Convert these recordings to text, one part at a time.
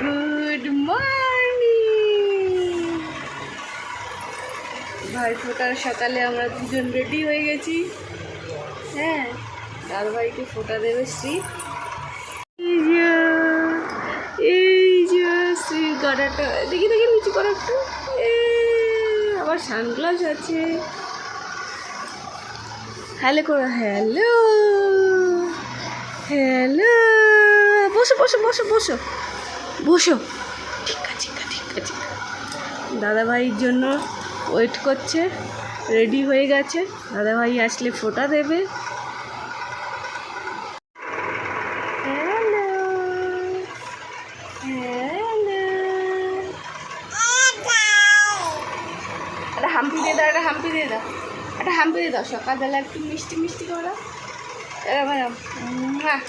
Good morning ভাই, ফোটার সকালে আমরা দুজন রেডি হয়ে গেছি। হ্যাঁ দাদা ভাইকে ফোটা দেবে শ্রী। এই যে শ্রী গড়াটা দেখি দেখি, নিচু করো একটু। আবার সানগ্লাস আছে। হ্যালো করো হ্যালো হ্যালো। বসো বসো বসো বসো। বসো। ঠিক আছে ঠিক আছে, ঠিক আছে। দাদা ভাইয়ের জন্য ওয়েট করছে রেডি হয়ে গেছে। দাদা ভাই আসলে ফোটা দেবে। হাম্পি দিয়ে দাও একটা হাম্পি দিয়ে দাও। একটা হাম্পি দিয়ে দাও সকালবেলা একটু মিষ্টি মিষ্টি করো হ্যাঁ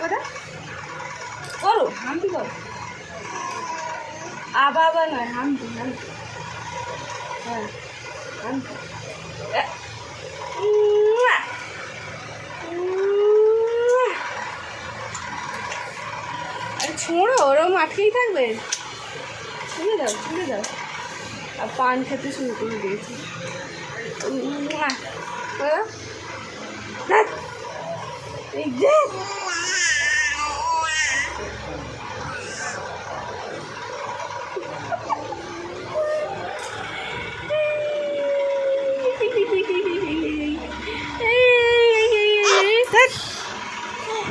করো করো হাম্পি করো। আবা আবা নয় হাম্পি হাম্পি হ্যাঁ। উম্মুয়া। ছোঁড়ো, ওরম আটকেই থাকবে। ছুঁড়ে দাও ছুঁড়ে দাও। আর পান খেতে শুরু করে দিয়েছি। উম্মুয়া। এই যে।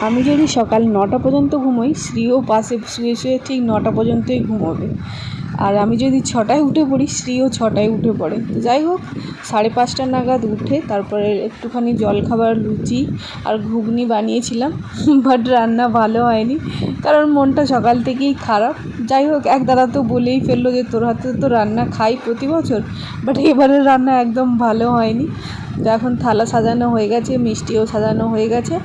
আমি যদি সকাল নটা পর্যন্ত ঘুমোই স্ত্রীও পাশে শুয়ে শুয়ে ঠিক নটা পর্যন্তই ঘুমোবে। আর আমি যদি ছটায় উঠে পড়ি, স্ত্রীও ছটায় উঠে পড়ে। যাই হোক সাড়ে পাঁচটা নাগাদ উঠে তারপরে একটুখানি জলখাবার, লুচি আর ঘুগনি বানিয়েছিলাম বাট রান্না ভালো হয়নি, কারণ মনটা সকাল থেকেই খারাপ। যাই হোক, এক দাদা তো বলেই ফেলল যে তোর হাতে তো রান্না খাই প্রতি বছর বাট এবারের রান্না একদম ভালো হয়নি। তো এখন থালা সাজানো হয়ে গেছে, মিষ্টিও সাজানো হয়ে গেছে।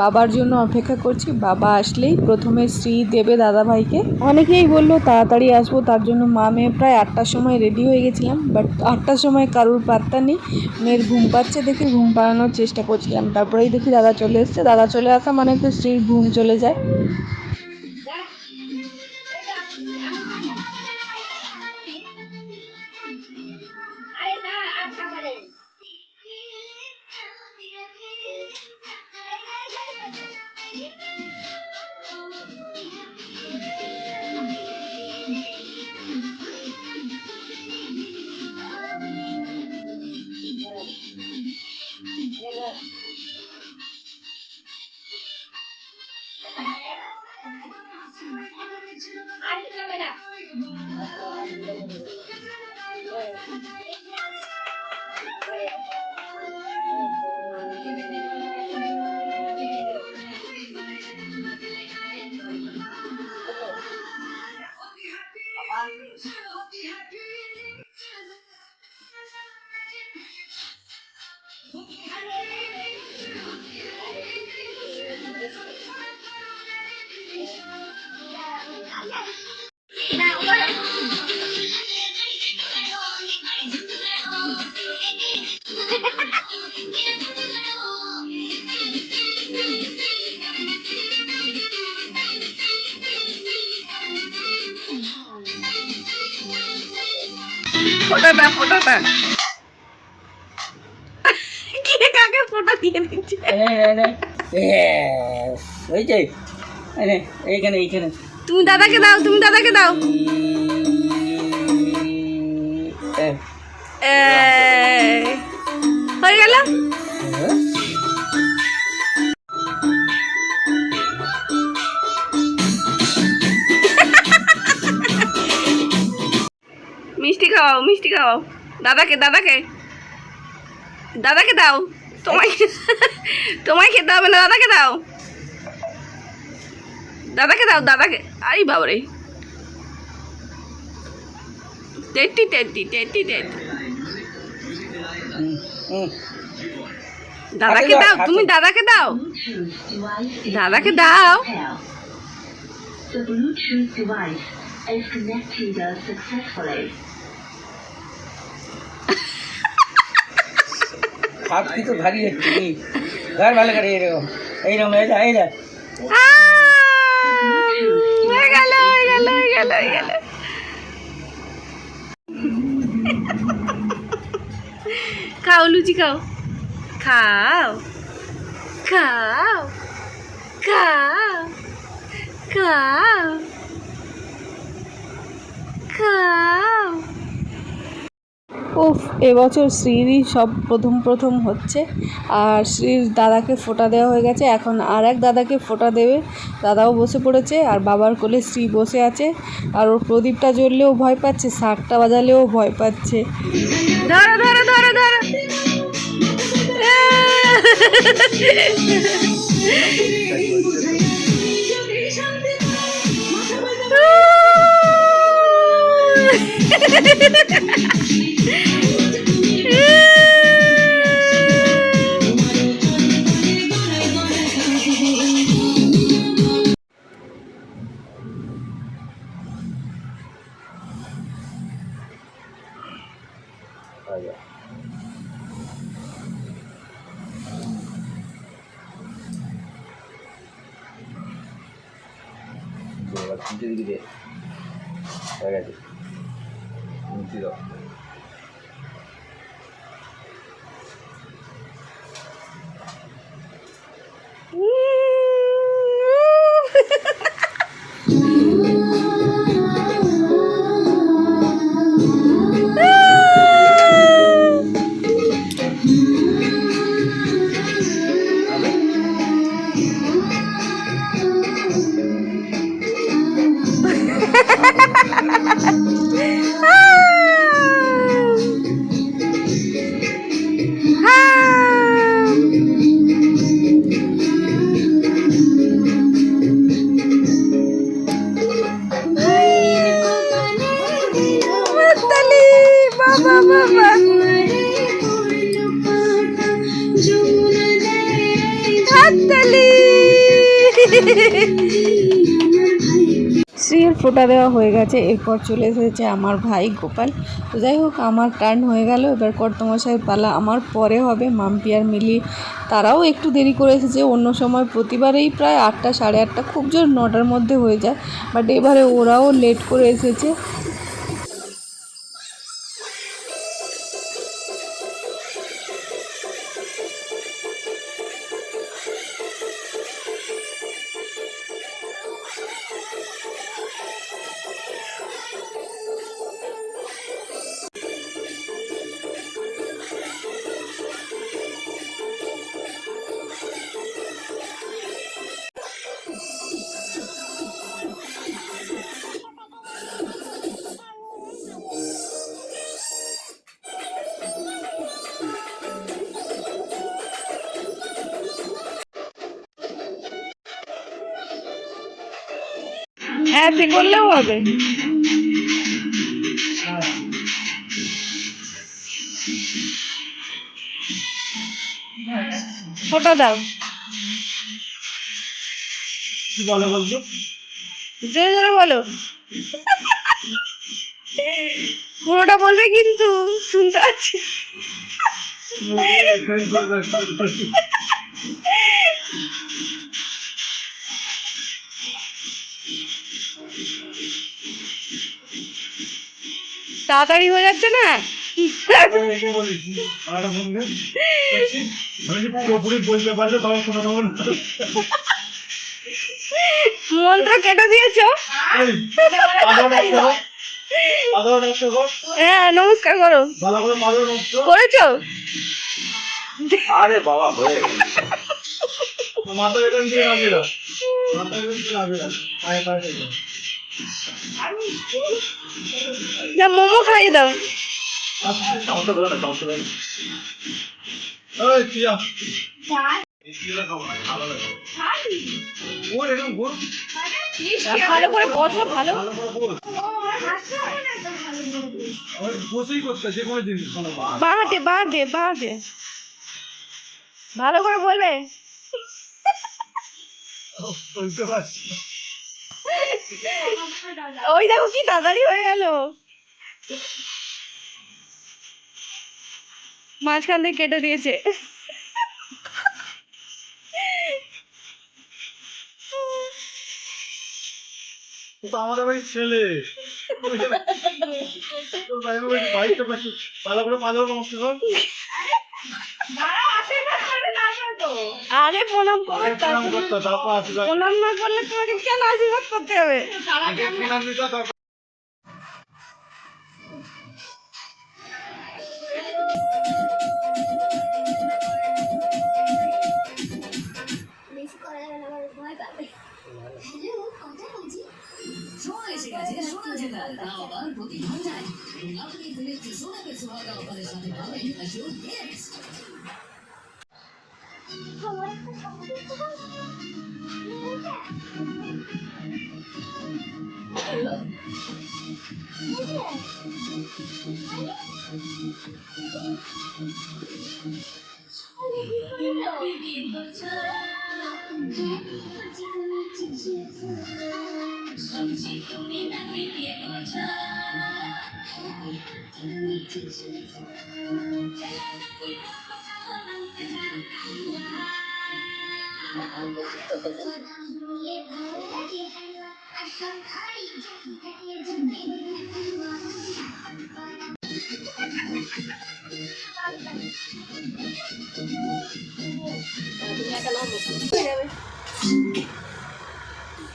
বাবার জন্য অপেক্ষা করছি, বাবা আসলেই প্রথমে শ্রী দেবে দাদাভাইকে। অনেকেই বলল, তাড়াতাড়ি আসব। তার জন্য মা মেয়ে প্রায় আটটার সময় রেডি হয়ে গেছিলাম বাট আটটার সময় কারুর পাত্তা নেই। মেয়ের ঘুম পাচ্ছে দেখে ঘুম পাড়ানোর চেষ্টা করছিলাম। তারপরেই দেখি দাদা চলে এসছে। দাদা চলে আসা মানে তো স্ত্রীর ঘুম চলে যায়। ফোটাটা ফোটাটা কে কাকে ফোটা দিয়ে দিচ্ছে? হয়েছে যে এইখানে এইখানে। তুমি দাদাকে দাও তুমি দাদাকে দাও। খাওয়াও দাদাকে দাদাকে। দাদাকে দাও। তোমায় তোমায় খেতে হবে না দাদাকে দাও। দাদাকে দাও দাদাকে। আই বাবারে। তেত্তি তেত্তি হুম, হুম। দাদাকে দাও, দাও তুমি দাদাকে দাও। দাদাকে দাও. The Bluetooth device is connected successfully. হাত তো ভারী হচ্ছে ঘর ভালো করে এরকম। এইরকম এই যা এই যা খাও, লুচি খাও। খাও। খাও। খাও। খাও। খাও। উফ এবছর শ্রীরই সব প্রথম প্রথম হচ্ছে। আর শ্রীর দাদাকে ফোঁটা দেওয়া হয়ে গেছে। এখন আর এক দাদাকে ফোঁটা দেবে। দাদাও বসে পড়েছে আর বাবার কোলে শ্রী বসে আছে। আর ওর প্রদীপটা জ্বললেও ভয় পাচ্ছে শাকটা বাজালেও ভয় পাচ্ছে। ধরো ধরো ধরো ধরো। তিনটে দিকে দে হয়ে ফোঁটা দেওয়া হয়ে গেছে, এরপর চলে এসেছে আমার ভাই গোপাল। তো যাই হোক, আমার টার্ন হয়ে গেল, এবার কর্তমশাই পালা। আমার পরে হবে মাম্পি আর মিলি। তারাও একটু দেরি করে এসেছে, অন্য সময় প্রতিবারেই প্রায় আটটা, সাড়ে আটটা, খুব জোর নটার মধ্যে হয়ে যায়। বাট এবারে ওরাও লেট করে এসেছে। হ্যাঁ সে করলেও হবে। ফোটো দাও। বলো বলছো জোরে জোরে বলো। পুরোটা বলবে কিন্তু শুনতে পাচ্ছি তাড়াতাড়ি হয়ে যাচ্ছে না? মন্ত্র কেটে দিয়েছ। হ্যাঁ নমস্কার করো। ভালো করে মারো নষ্ট আরে বাবা, হয়ে মাথা মাথা। যা মোমো খাইয়ে দাও ভালো লাগে। ওর এরকম গোল, ভালো করে বসো ভালো। বাঁধে বাঁধে বাঁধে ভালো করে বলবে। ওই দেখো কি তাড়াতাড়ি হয়ে গেল মাঝখান থেকে কেটে দিয়েছে আমাদের বাড়ির ছেলে ভালো করে পাঁচবার আরে প্রণাম করো প্রণাম করতে তারপর আশীর্বাদ প্রণাম না করলে তোমাকে কেন আশীর্বাদ করতে হবে? আগে প্রণাম দিতে তারপর। বেশি করা যাবে না আবার ভয় পাবে 아니 দেখতে পাবো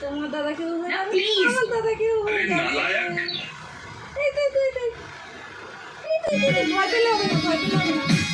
তোমার দাদাকেও যাবে আমার তো, ভয় পেলে হবে না, ভয় পেলে হবে না।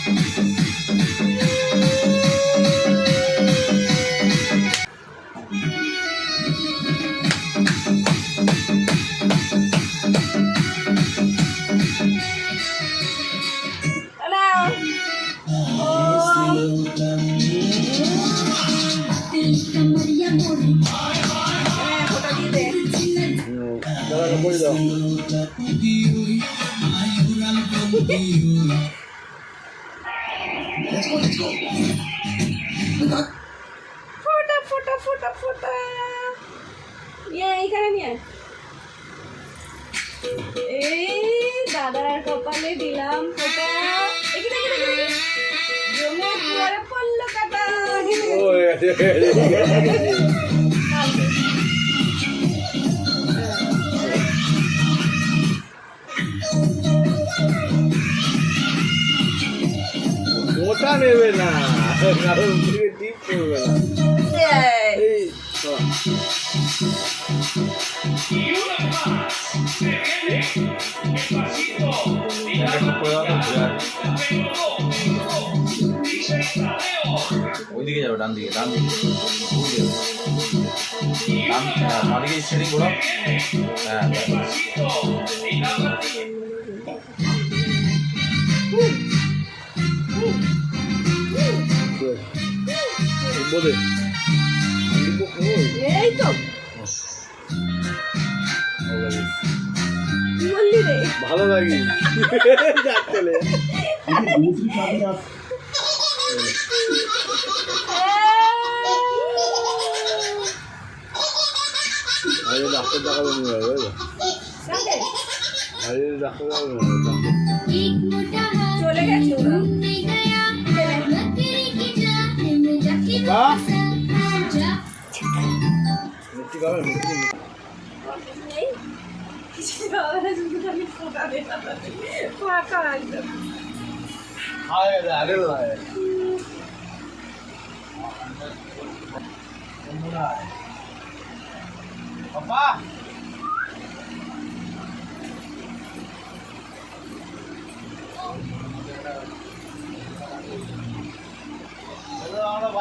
ফোঁটা ফোঁটা ফোঁটা ফোঁটা নিয়ে এইখানে নিয়ে। এই দাদার কপালে দিলাম ফোঁটা। এখানে এখানে এখানে। জমে পড়ে পড়ল কাটা। ওটা নেবে না। ওইদিকে যাবে ডান দিকে ডান দিকে। ডান হ্যাঁ দিকে সেটিং ঘোরাও। হ্যাঁ বলে। এই তো। ভালো লাগে। ডাক্তার দেখাবো দেখাবো চলে গেছে। ওরা বাহ মিষ্টি খাবে মিষ্টি নেই কিছু খাওয়া না শুধু খালি ফোঁটা দে ফাঁকা একদম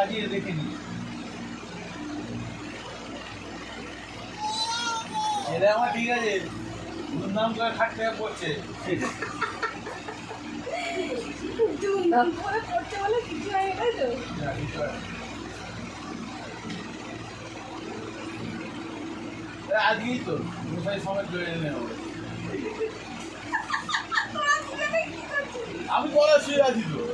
খায় আরে লাগে বাবা আমরা ঠিক আছে নাম করে খাটতে পড়ছে। করে করতে বলে কিছু হয় তাই তো? আজকেই তো মশাই সময় জড়িয়ে এনে হবে। আমি পড়া শুয়ে আছি তো।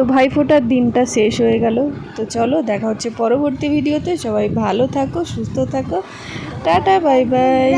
তো ভাইফোঁটার দিনটা শেষ হয়ে গেল। তো চলো দেখা হচ্ছে পরবর্তী ভিডিওতে। সবাই ভালো থাকো, সুস্থ থাকো। Tata, bye bye.